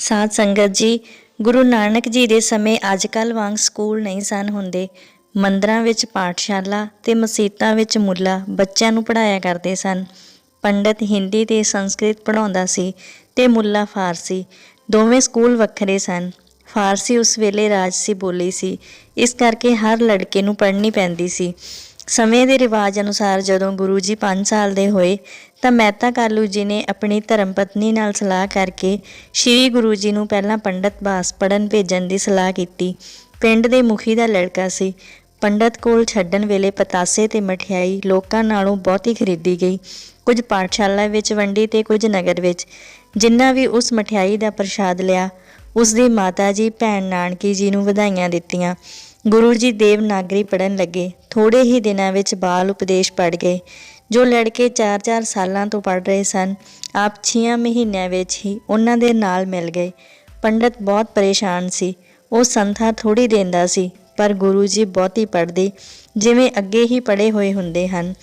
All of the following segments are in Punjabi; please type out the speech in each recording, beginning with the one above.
ਸਾਧ ਸੰਗਤ ਜੀ, ਗੁਰੂ ਨਾਨਕ ਜੀ ਦੇ ਸਮੇਂ ਅੱਜ ਅੱਜਕੱਲ ਵਾਂਗ ਸਕੂਲ ਨਹੀਂ ਸਨ ਹੁੰਦੇ। ਮੰਦਰਾਂ ਵਿੱਚ ਪਾਠਸ਼ਾਲਾ ਤੇ ਮਸੀਤਾਂ ਵਿੱਚ ਮੁੱਲਾ ਬੱਚਿਆਂ ਨੂੰ ਪੜਾਇਆ ਕਰਦੇ ਸਨ। ਪੰਡਤ ਹਿੰਦੀ ਤੇ ਸੰਸਕ੍ਰਿਤ ਪੜਾਉਂਦਾ ਸੀ ਤੇ ਮੁੱਲਾ ਫਾਰਸੀ, ਦੋਵੇਂ ਸਕੂਲ ਵੱਖਰੇ ਸਨ। ਫਾਰਸੀ ਉਸ ਵੇਲੇ ਰਾਜਸੀ ਬੋਲੀ ਸੀ, ਇਸ ਕਰਕੇ ਹਰ ਲੜਕੇ ਨੂੰ ਪੜ੍ਹਨੀ ਪੈਂਦੀ ਸੀ। ਸਮੇਂ ਦੇ ਰਿਵਾਜ ਅਨੁਸਾਰ ਜਦੋਂ ਗੁਰੂ ਜੀ 5 ਸਾਲ ਦੇ ਹੋਏ, ਤਾਂ ਮਹਿਤਾ ਕਾਲੂ ਜੀ ਨੇ ਆਪਣੀ ਧਰਮ ਪਤਨੀ ਨਾਲ ਸਲਾਹ ਕਰਕੇ ਸ੍ਰੀ ਗੁਰੂ ਜੀ ਨੂੰ ਪਹਿਲਾਂ ਪੰਡਤ ਬਾਸ ਪੜਨ ਭੇਜਣ ਦੀ ਸਲਾਹ ਕੀਤੀ। ਪਿੰਡ ਦੇ ਮੁਖੀ ਦਾ ਲੜਕਾ ਸੀ। ਪੰਡਤ ਕੋਲ ਛੱਡਣ ਵੇਲੇ ਪਤਾਸੇ ਤੇ ਮਠਿਆਈ ਲੋਕਾਂ ਨਾਲੋਂ ਬਹੁਤੀ ਖਰੀਦੀ ਗਈ। ਕੁਝ ਪਾਠਸ਼ਾਲਾ ਵਿੱਚ, ਵੰਡੀ ਤੇ ਕੁਝ ਨਗਰ ਵਿੱਚ। ਜਿੰਨਾ ਵੀ ਉਸ ਮਠਿਆਈ ਦਾ ਪ੍ਰਸ਼ਾਦ ਲਿਆ, ਉਸ ਦੀ ਮਾਤਾ ਜੀ, ਭੈਣ ਨਾਨਕੀ ਜੀ ਨੂੰ ਵਧਾਈਆਂ ਦਿੱਤੀਆਂ। ਗੁਰੂ ਜੀ ਦੇਵਨਾਗਰੀ ਪੜਨ ਲੱਗੇ। ਥੋੜੇ ਹੀ ਦਿਨਾਂ ਵਿੱਚ ਬਾਲ ਉਪਦੇਸ਼ ਪੜ ਗਏ, ਜੋ ਲੜਕੇ 4-4 ਸਾਲਾਂ ਤੋਂ ਪੜ ਰਹੇ ਸਨ। ਆਪ 6 ਮਹੀਨਿਆਂ ਵਿੱਚ ਹੀ ਉਹਨਾਂ ਦੇ ਨਾਲ ਮਿਲ ਗਏ। ਪੰਡਤ ਬਹੁਤ ਪਰੇਸ਼ਾਨ ਸੀ। ਉਹ ਸੰਥਾ ਥੋੜੀ ਦਿੰਦਾ ਸੀ, ਪਰ ਗੁਰੂ ਜੀ ਬਹੁਤੀ ਪੜਦੇ ਜਿਵੇਂ ਅੱਗੇ ਹੀ ਪੜੇ ਹੋਏ ਹੁੰਦੇ ਹਨ।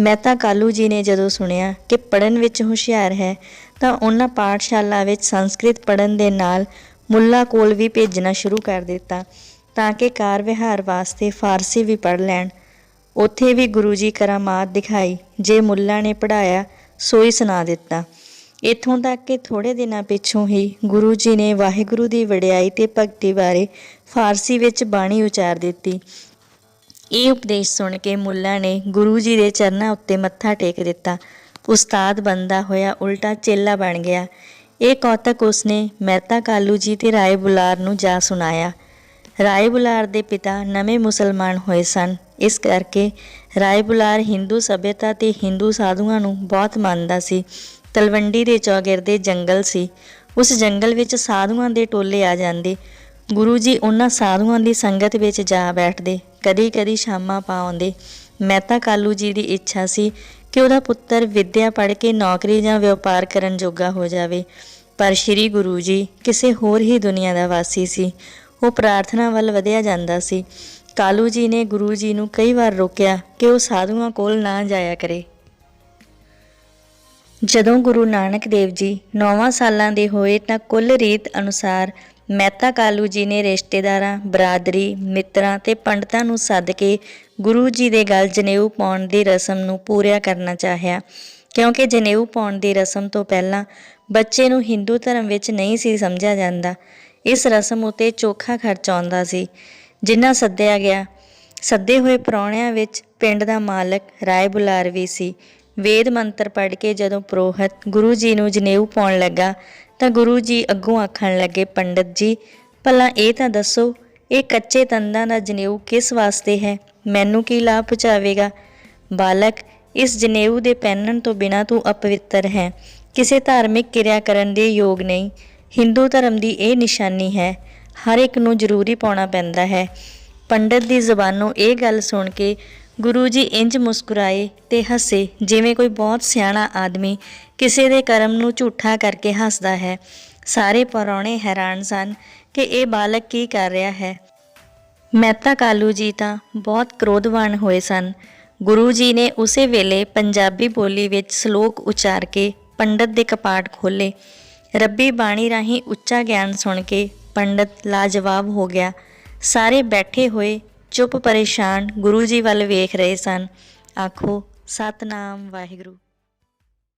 ਮਹਿਤਾ ਕਾਲੂ ਜੀ ਨੇ ਜਦੋਂ ਸੁਣਿਆ ਕਿ ਪੜਨ ਵਿੱਚ ਹੁਸ਼ਿਆਰ ਹੈ, ਤਾਂ ਉਹਨਾਂ ਪਾਠਸ਼ਾਲਾ ਵਿੱਚ ਸੰਸਕ੍ਰਿਤ ਪੜਨ ਦੇ ਨਾਲ ਮੁੱਲਾ ਕੋਲ ਵੀ ਭੇਜਣਾ ਸ਼ੁਰੂ ਕਰ ਦਿੱਤਾ। ਤਾਂ ਕਿ ਕਾਰ ਵਿਹਾਰ ਵਾਸਤੇ ਫਾਰਸੀ ਵੀ ਪੜ ਲੈਣ। ਉੱਥੇ ਵੀ ਗੁਰੂ ਜੀ ਕਰਾਮਾਤ ਦਿਖਾਈ, ਜੇ ਮੁੱਲਾ ਨੇ ਪੜਾਇਆ ਸੋਈ ਸੁਣਾ ਦਿੱਤਾ। ਇੱਥੋਂ ਤੱਕ ਕਿ ਥੋੜੇ ਦਿਨਾਂ ਪਿੱਛੋਂ ਹੀ ਗੁਰੂ ਜੀ ਨੇ ਵਾਹਿਗੁਰੂ ਦੀ ਵਡਿਆਈ ਤੇ ਭਗਤੀ ਬਾਰੇ ਫਾਰਸੀ ਵਿੱਚ ਬਾਣੀ ਉਚਾਰ ਦਿੱਤੀ। ਇਹ ਉਪਦੇਸ਼ ਸੁਣ ਕੇ ਮੁੱਲਾ ਨੇ ਗੁਰੂ ਜੀ ਦੇ ਚਰਨਾਂ ਉੱਤੇ ਮੱਥਾ ਟੇਕ ਦਿੱਤਾ। ਉਸਤਾਦ ਬੰਦਾ ਹੋਇਆ ਉਲਟਾ ਚੇਲਾ ਬਣ ਗਿਆ। ਇਹ ਕੌਤਕ ਉਸਨੇ ਮਹਿਤਾ ਕਾਲੂ ਜੀ ਤੇ ਰਾਏ ਬੁਲਾਰ ਨੂੰ ਜਾ ਸੁਣਾਇਆ। ਰਾਏ ਬੁਲਾਰ ਦੇ ਪਿਤਾ ਨਵੇਂ ਮੁਸਲਮਾਨ ਹੋਏ ਸਨ। ਇਸ ਕਰਕੇ ਰਾਏ ਬੁਲਾਰ ਹਿੰਦੂ ਸਭਿਅਤਾ ਤੇ ਹਿੰਦੂ ਸਾਧੂਆਂ ਨੂੰ ਬਹੁਤ ਮੰਨਦਾ ਸੀ। ਤਲਵੰਡੀ ਦੇ ਚੌਗਿਰਦੇ ਜੰਗਲ ਸੀ। ਉਸ ਜੰਗਲ ਵਿੱਚ ਸਾਧੂਆਂ ਦੇ ਟੋਲੇ ਆ ਜਾਂਦੇ। ਗੁਰੂ ਜੀ ਉਹਨਾਂ ਸਾਧੂਆਂ ਦੀ ਸੰਗਤ ਵਿੱਚ ਜਾ ਬੈਠਦੇ। ਕਦੀ-ਕਦੀ ਸ਼ਾਮਾਂ ਪਾ ਆਉਂਦੇ। ਮਹਿਤਾ ਕਾਲੂ ਜੀ ਦੀ ਇੱਛਾ ਸੀ ਕਿ ਉਹਦਾ ਪੁੱਤਰ ਵਿੱਦਿਆ ਪੜ੍ਹ ਕੇ ਨੌਕਰੀ ਜਾਂ ਵਪਾਰ ਕਰਨ ਜੋਗਾ ਹੋ ਜਾਵੇ। ਪਰ ਸ੍ਰੀ ਗੁਰੂ ਜੀ ਕਿਸੇ ਹੋਰ ਹੀ ਦੁਨੀਆ ਦਾ ਵਾਸੀ ਸੀ। ਉਹ ਪ੍ਰਾਰਥਨਾ ਵੱਲ ਵਧਿਆ ਜਾਂਦਾ ਸੀ। ਕਾਲੂ ਜੀ ਨੇ ਗੁਰੂ ਜੀ ਨੂੰ ਕਈ ਵਾਰ ਰੋਕਿਆ ਕਿ ਉਹ ਸਾਧੂਆਂ ਕੋਲ ਨਾ ਜਾਇਆ ਕਰੇ। ਜਦੋਂ ਗੁਰੂ ਨਾਨਕ ਦੇਵ ਜੀ 9 ਸਾਲਾਂ ਦੇ ਹੋਏ ਤਾਂ ਕੁੱਲ ਰੀਤ ਅਨੁਸਾਰ ਮਹਿਤਾ ਕਾਲੂ ਜੀ ਨੇ ਰਿਸ਼ਤੇਦਾਰਾਂ, ਬਰਾਦਰੀ, ਮਿੱਤਰਾਂ ਤੇ ਪੰਡਤਾਂ ਨੂੰ ਸੱਦ ਕੇ ਗੁਰੂ ਜੀ ਦੇ ਗਲ ਜਨੇਊ ਪਾਉਣ ਦੀ ਰਸਮ ਨੂੰ ਪੂਰਿਆ ਕਰਨਾ ਚਾਹਿਆ। ਕਿਉਂਕਿ ਜਨੇਊ ਪਾਉਣ ਦੀ ਰਸਮ ਤੋਂ ਪਹਿਲਾਂ ਬੱਚੇ ਨੂੰ ਹਿੰਦੂ ਧਰਮ ਵਿੱਚ ਨਹੀਂ ਸੀ ਸਮਝਿਆ ਜਾਂਦਾ। ਇਸ ਰਸਮ ਉਤੇ ਚੋਖਾ ਖਰਚ ਆਉਂਦਾ ਸੀ, ਜਿੰਨਾ ਸੱਦਿਆ ਗਿਆ। ਸੱਦੇ ਹੋਏ ਪ੍ਰਾਹੁਣਿਆਂ ਵਿੱਚ ਪਿੰਡ ਦਾ ਮਾਲਕ ਰਾਏ ਬੁਲਾਰ ਵੀ ਸੀ। ਵੇਦ ਮੰਤਰ ਪੜ੍ਹ ਕੇ ਜਦੋਂ ਪ੍ਰੋਹਤ ਗੁਰੂ ਜੀ ਨੂੰ ਜਨੇਊ ਪਾਉਣ ਲੱਗਾ, ਤਾਂ ਗੁਰੂ ਜੀ ਅੱਗੋਂ ਆਖਣ ਲੱਗੇ, ਪੰਡਤ ਜੀ, ਭਲਾ ਇਹ ਤਾਂ ਦੱਸੋ, ਇਹ ਕੱਚੇ ਤੰਦਾਂ ਦਾ ਜਨੇਊ ਕਿਸ ਵਾਸਤੇ ਹੈ? ਮੈਨੂੰ ਕੀ ਲਾਭ ਪਹੁੰਚਾਵੇਗਾ? ਬਾਲਕ, ਇਸ ਜਨੇਊ ਦੇ ਪਹਿਨਣ ਤੋਂ ਬਿਨਾ ਤੂੰ ਅਪਵਿੱਤਰ ਹੈ। ਕਿਸੇ ਧਾਰਮਿਕ ਕਿਰਿਆ ਕਰਨ ਦੇ ਯੋਗ ਨਹੀਂ। ਹਿੰਦੂ ਧਰਮ ਦੀ ਇਹ ਨਿਸ਼ਾਨੀ ਹੈ, ਹਰ ਇੱਕ ਨੂੰ ਜ਼ਰੂਰੀ ਪਾਉਣਾ ਪੈਂਦਾ ਹੈ। ਪੰਡਤ ਦੀ ਜ਼ਬਾਨੋਂ ਇਹ ਗੱਲ ਸੁਣ ਕੇ ਗੁਰੂ ਜੀ ਇੰਜ ਮੁਸਕਰਾਏ ਤੇ ਹੱਸੇ, ਜਿਵੇਂ ਕੋਈ ਬਹੁਤ ਸਿਆਣਾ ਆਦਮੀ ਕਿਸੇ ਦੇ ਕਰਮ ਨੂੰ ਝੂਠਾ ਕਰਕੇ ਹੱਸਦਾ ਹੈ। ਸਾਰੇ ਪਰੌਣੇ ਹੈਰਾਨ ਸਨ ਕਿ ਇਹ ਬਾਲਕ ਕੀ ਕਰ ਰਿਹਾ ਹੈ। ਮਹਿਤਾ ਕਾਲੂ ਜੀ ਤਾਂ ਬਹੁਤ ਕ੍ਰੋਧਵਾਨ ਹੋਏ ਸਨ। ਗੁਰੂ ਜੀ ਨੇ ਉਸੇ ਵੇਲੇ ਪੰਜਾਬੀ ਬੋਲੀ ਵਿੱਚ ਸ਼ਲੋਕ ਉਚਾਰ ਕੇ ਪੰਡਤ ਦੇ ਕਪਾਟ ਖੋਲੇ ਰੱਬੀ ਬਾਣੀ ਰਾਹੀਂ ਉੱਚਾ ਗਿਆਨ ਸੁਣ ਕੇ ਪੰਡਤ ਲਾਜਵਾਬ ਹੋ ਗਿਆ। ਸਾਰੇ ਬੈਠੇ ਹੋਏ ਚੁੱਪ ਪਰੇਸ਼ਾਨ ਗੁਰੂ ਜੀ ਵੱਲ ਵੇਖ ਰਹੇ ਸਨ। ਆਖੋ, ਸਤਨਾਮ ਵਾਹਿਗੁਰੂ।